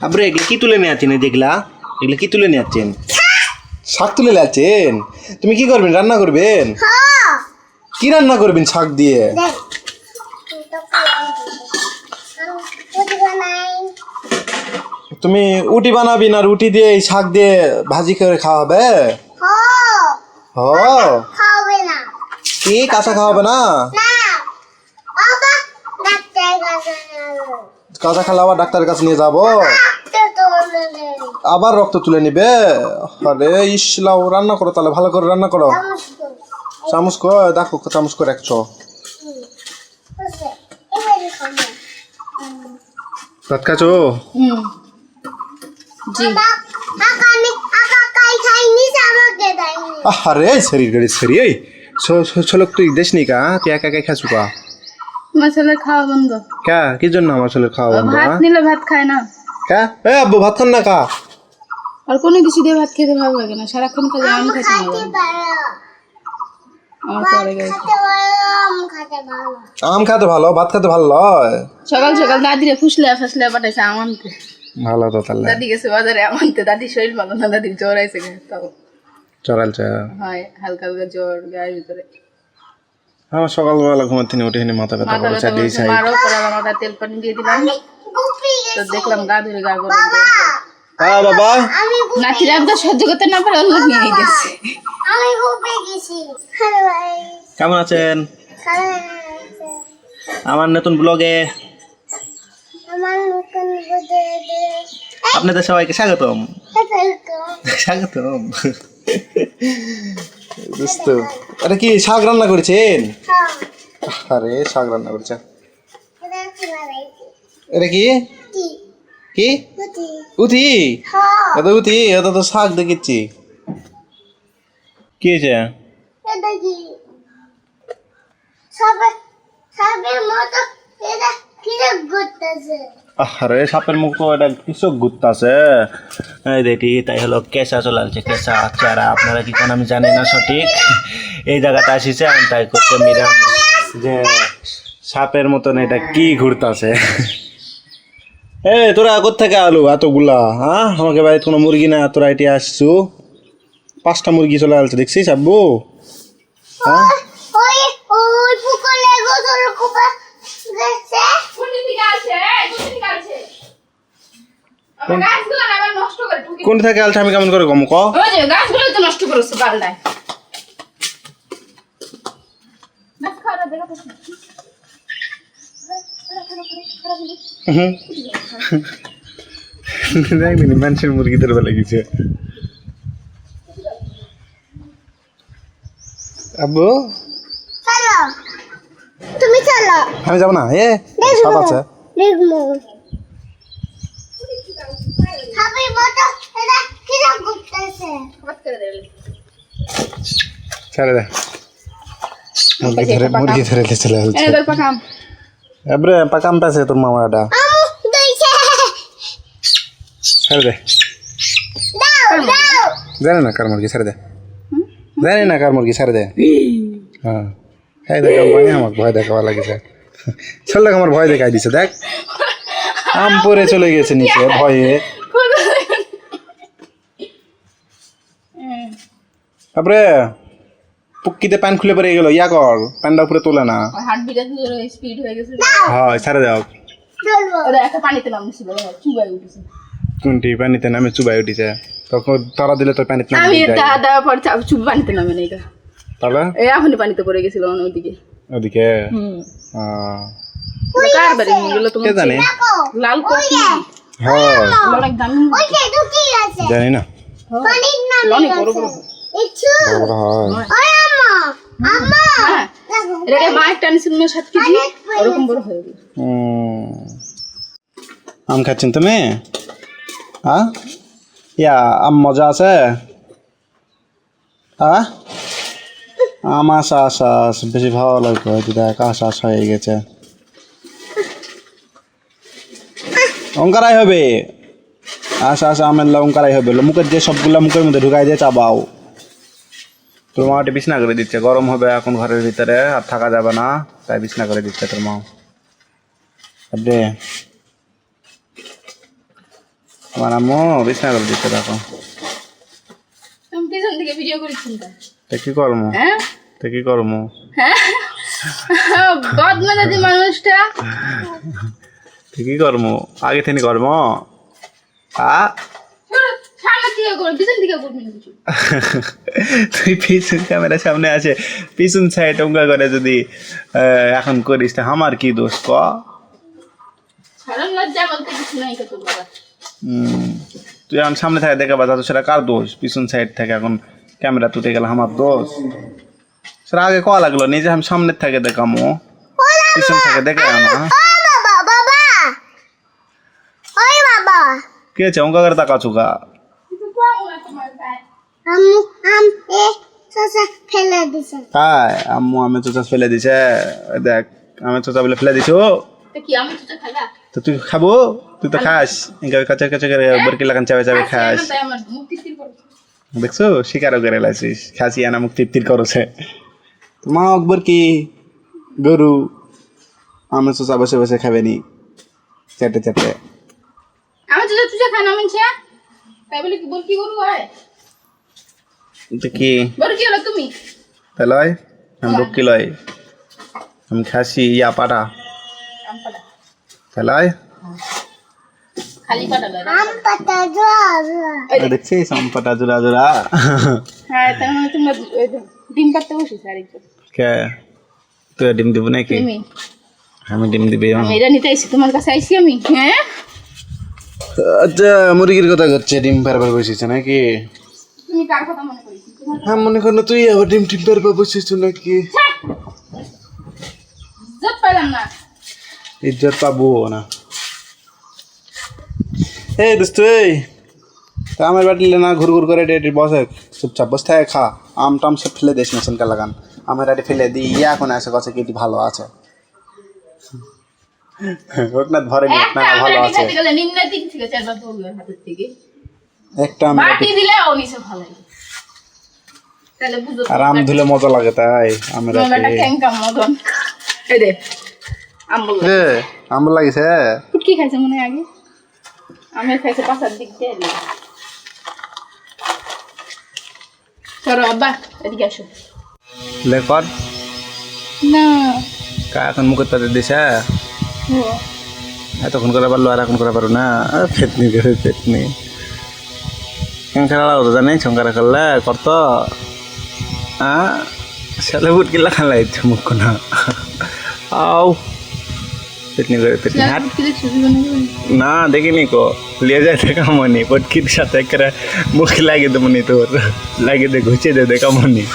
আবার, এগুলো কি তুলে নিয়ে আছেন? দেখলা, এগুলো কি তুলে নিয়ে আছেন? শাক তুলে আছেন? তুমি কি করবেন? রান্না করবেন? কি রান্না করবেন শাক দিয়ে? তুমি উটি বানাবি না? রুটি দিয়ে এই শাক দিয়ে ভাজি করে খাওয়া হবে কি? কাঁচা খাওয়াবে না? না কাঁচা আবার ডাক্তারের কাছে নিয়ে যাব? আবার রক্ত তুলে নিবে? আরে ইসলাও রান্না করো তাহলে ভালো করে রান্না করো। চামচ কর দেখো চামচ করে খাব ভাত খাচ্ছো? আরে শরীর গড়ি শরীর এই। ছলক তুই দেশ নি কা? তুই একা একা খাচ্ছু কা? আমার ছেলের খাওয়া বন্ধ। কা? কি জন্য আমার ছেলের খাওয়া বন্ধ ভাত হ্যাঁ? নিলে ভাত খায় না। এ আব্বু ভাত খান না কা আর কোনো কিছু দিয়ে ভাত খেতে ভালো লাগে না। সারাক্ষণ খালি আম ভালো খেতে আমার পরে পারো আম খেতে ভালো ভাত খেতে ভালো লয়। সকাল সকাল দাদিরে ফুসলে ফাসলে পাঠাইছে আম আনতে। ভালো তো তাহলে। দাদি গেছে বাজারে আম আনতে। দাদি শরীর ভালো না দাদির জ্বর আইছে তাও। চা হয় হালকা হালকা জ্বর গায়ের ভিতরে। আমার সকালবেলা থেকে উঠে মাথা ব্যথা মাথা করে ব্যথা চালিয়ে চাই। মারও পরে মাথা তেল পানি দিয়ে দিলাম। গুপি তো দেখলাম গা ধরে গা গরম হ্যাঁ বাবা। নাতির আবদার সহ্য করতে না পারে অন্য নিয়ে গেছে। আমি গুপি গেছি। কেমন আছেন? আমার নতুন ব্লগে আমার নতুন আপনাদের সবাইকে স্বাগতম। ওয়েলকাম স্বাগতম। বুঝতো আরে কি শাক রান্না করেছেন? হ্যাঁ। আরে শাক রান্না করেছে। এটা কি এটা কি? উঠি এত উঠি এত তো শাক দেখেছি কি হয়েছে? এটা এটা আরে সাপের মুখ তো এটা কৃষক ঘুরতেছে? এই দেখি তাই হলো কেঁচা চলে আসছে কেঁচা চারা। আপনারা কি কোন আমি জানি না সঠিক। এই জায়গাটা আসিছে আমি তাই করতে মিরাম। যে সাপের মতন এটা কি ঘুরতাছে? এ তোরা কোথেকে আলু? এতগুলা হ্যাঁ আমাকে বাড়িতে কোনো মুরগি না তোরা এটি আসছু? পাঁচটা মুরগি চলে আসছে দেখছিস আব্বু? হ্যাঁ কোন থেকে আলছে আমি কেমন করে গম ক? গাছগুলো তো নষ্ট করেছে দেখবি মানুষের মুরগিদের বেলা গেছে। আব্বু? চলো। তুমি চলো। আমি যাব না এ সাপ আছে। ছেড়ে দে। মুরগি ধরে মুরগি ধরে চলে আসছে এবারে পাকাম পেছে তোর মামাটা ছেড়ে দে। দাও দাও। জানে না কার মুরগি ছেড়ে দে। জানি না কার মুরগি ছেড়ে দে। হ্যাঁ। এই দেখ আমার ভয় দেখাবা লাগিছে। চল দেখ আমার ভয় দেখাই দিছে দেখ। আম পরে চলে গেছে নিচে ভয়ে। তারপরে পুক্কিতে প্যান খুলে পড়ে গেল ইয়া কর প্যানটা উপরে তোলে না। হার্ট বিট স্পিড হয়ে গেছে। হ্যাঁ। ছেড়ে দাও। পানিতে নামছিল চুবাই উঠেছে। কোনটি? পানিতে নামে চুবাই উঠিছে। তখন তারা দিলে তোর পানিতে নামে আমি দেওয়ার পর চা- চুপ পানিতে নামে না এটা তাহলে? এই এখনই পানিতে পড়ে গেছিল ওদিকে। ওদিকে? হুম। কার বাড়ি? এগুলো কে জানে? লাল কফি। হয়। অনেক দামি ওই যে ঢুকি আছে জানি না। অনেক বড় বড় গেছে। একটু বড়। বড় হয়। হ্যাঁ। না সাত কেজি ওরকম বড় হয়ে উম, আম খাচ্ছেন তুমি? হ্যাঁ ইয়া আম মজা আছে? হ্যাঁ আম আস বেশি ভালো লাগবে হয়তো দেখ হয়ে গেছে। অঙ্কারাই হবে। আস আস আমের লঙ্কারাই হবে। মুখের যে সবগুলা মুখের মধ্যে ঢুকাই দিয়ে চাবাও। তোর মা ওটি বিছনা করে দিচ্ছে গরম হবে এখন ঘরের ভিতরে আর থাকা যাবে না তাই বিছনা করে দিচ্ছে তোর মা। আপনি তোমার আম্মু বিছনা করে দিতে দেখো। কি করব হ্যাঁ? তা কি করব হ্যাঁ? বদমেজাজি মানুষটা। কি করব আগে থেকে করব আ সামনে থেকে করো পিছন থেকে করবেন কিছু তুই পিছন ক্যামেরার সামনে আছে পিছন সাইড অঙ্কা করে যদি এখন করিস তা আমার কি দোষ ক? তুই এখন সামনে থাকে দেখা পাচ্ছ তো সেটা কার দোষ? পিছন সাইড থেকে এখন ক্যামেরা তুলে গেলে আমার দোষ। সেটা আগে কয়া লাগল নিজে আমি সামনের থেকে দেখামো পিছন থেকে দেখে না ও বাবা বাবা! কে অঙ্কা করে তাকা চুকা কিছু পাবো না তোমার গায়ে আম্মু আম এ সসা ফেলে দিছে। তাই আম্মু আমি চোচা ফেলে দিছে। দেখ আমি চোচা বলে ফেলে দিছো তা কি আমি তো তুই খাব তুই তো খাস। ইনকা কাঁচা কাঁচা করে বরকি লাগান চাবে চাবে খাস। স্থির করছে। দেখছ শিকারও করে লাইছিস। খাসি আনা মুখ তীর করছে। তো মা আকবর কি গরু আমি চোচা বসে বসে খাবে নি চাটে চাটে। আমি তো তুই খাই না তাই বলে কি বল কি করব হয়? তো কি? লয় আমি রক্ষি লয় আমি খাসি ইয়া পাটা। লয় দেখছিস? আম পাটা জোড়া জোড়া। হ্যাঁ তার মানে তোমরা ডিম পাততে বসেছে আর কে? তুই ডিম দিব নাকি? আমি ডিম দিবি আমি। এটা নিতে আইছি তোমার কাছে আইছি আমি হ্যাঁ? আচ্ছা মুরগির কথা করছে ডিম পারবার বসেছে নাকি? তুমি কার কথা মনে করিস? হ্যাঁ মনে কর না তুই আবার ডিম টিম পারবার বসেছ নাকি? জব পেলাম না। ইজ্জত পাবো না। এই দোস্ত এই। আমার বাটিলে না ঘুর ঘুর করে ডেটি বসে চুপচাপ বসে থাকে খা। আম টাম সব ফেলে দিস না সেনকা লাগান। আমার আটি ফেলে দিই ইয়া এখন আসে কথা কেটি ভালো আছে। হোক না ধরে নি ভালো আছে। নিম্ন দিক থেকে চারবার হাতের থেকে। একটা আমি বাটি দিলে ও নিচে ভালো লাগে। তাহলে বুঝো আর আম ধুলে মজা লাগে তাই আমের তোমার ক্যাংকা মদন। এই দে আম লাগিছে। ফুটকি খাইছে মনে আগে? আমের খাইছে পাশার দিক দিয়ে। চলো আব্বা এদিকে আসো। লেকর না। কা এখন মুখত পাতে দিছে। ও, এতক্ষণ করে পারল আর এখন করে পারো না। ফেতনি ফেতনি খেলা লাগতো জানি শঙ্করা খেললে করত। সেলে বুট কিলা খেলাই মুখ না আও। করে হাট? না দেখিনি কো। লিয়ে যায় দেখা মনি। পটকির সাথে করে মুখ লাগিয়ে দেবনি তোর। লাগিয়ে দে ঘুচিয়ে দে দেখা মনি।